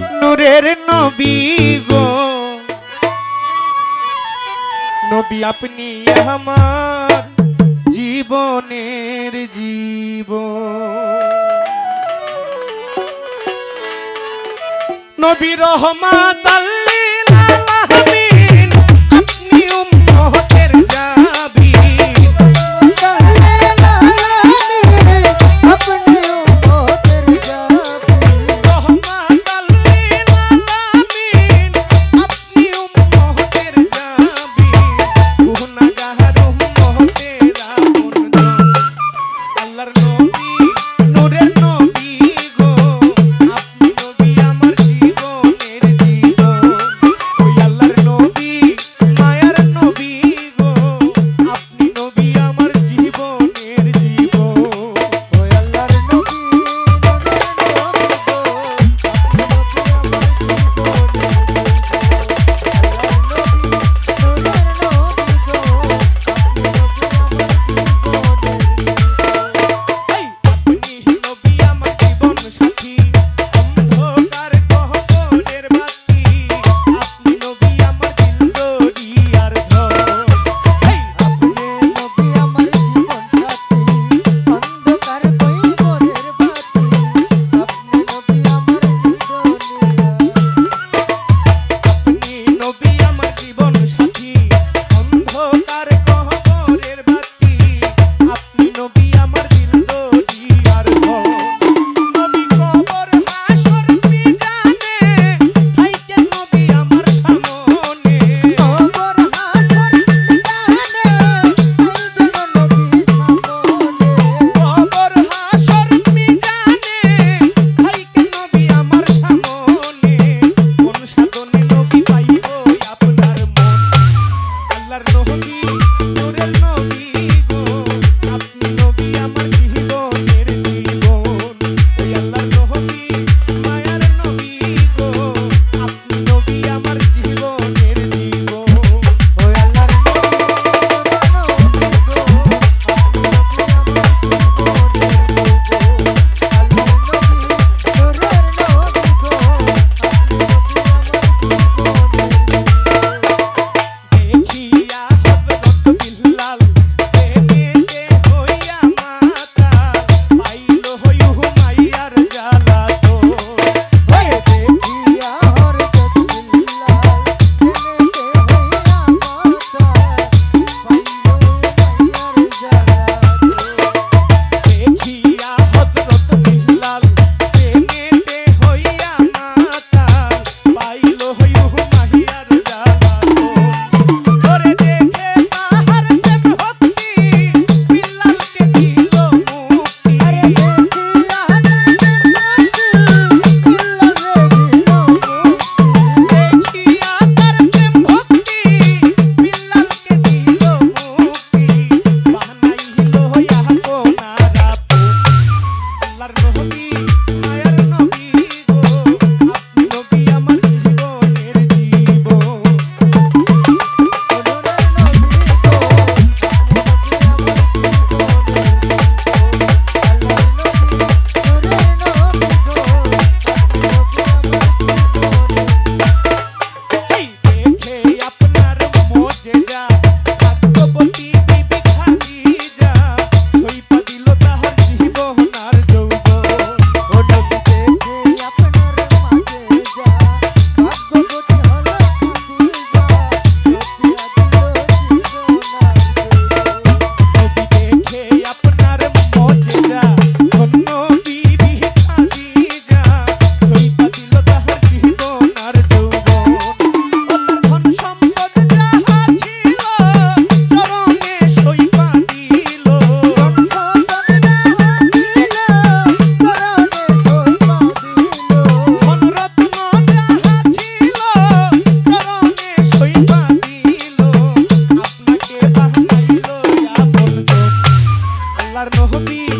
নূরের নবী গো। নবী আপনি আমার জীবনের জীব। নবী রহমাত আল নহবি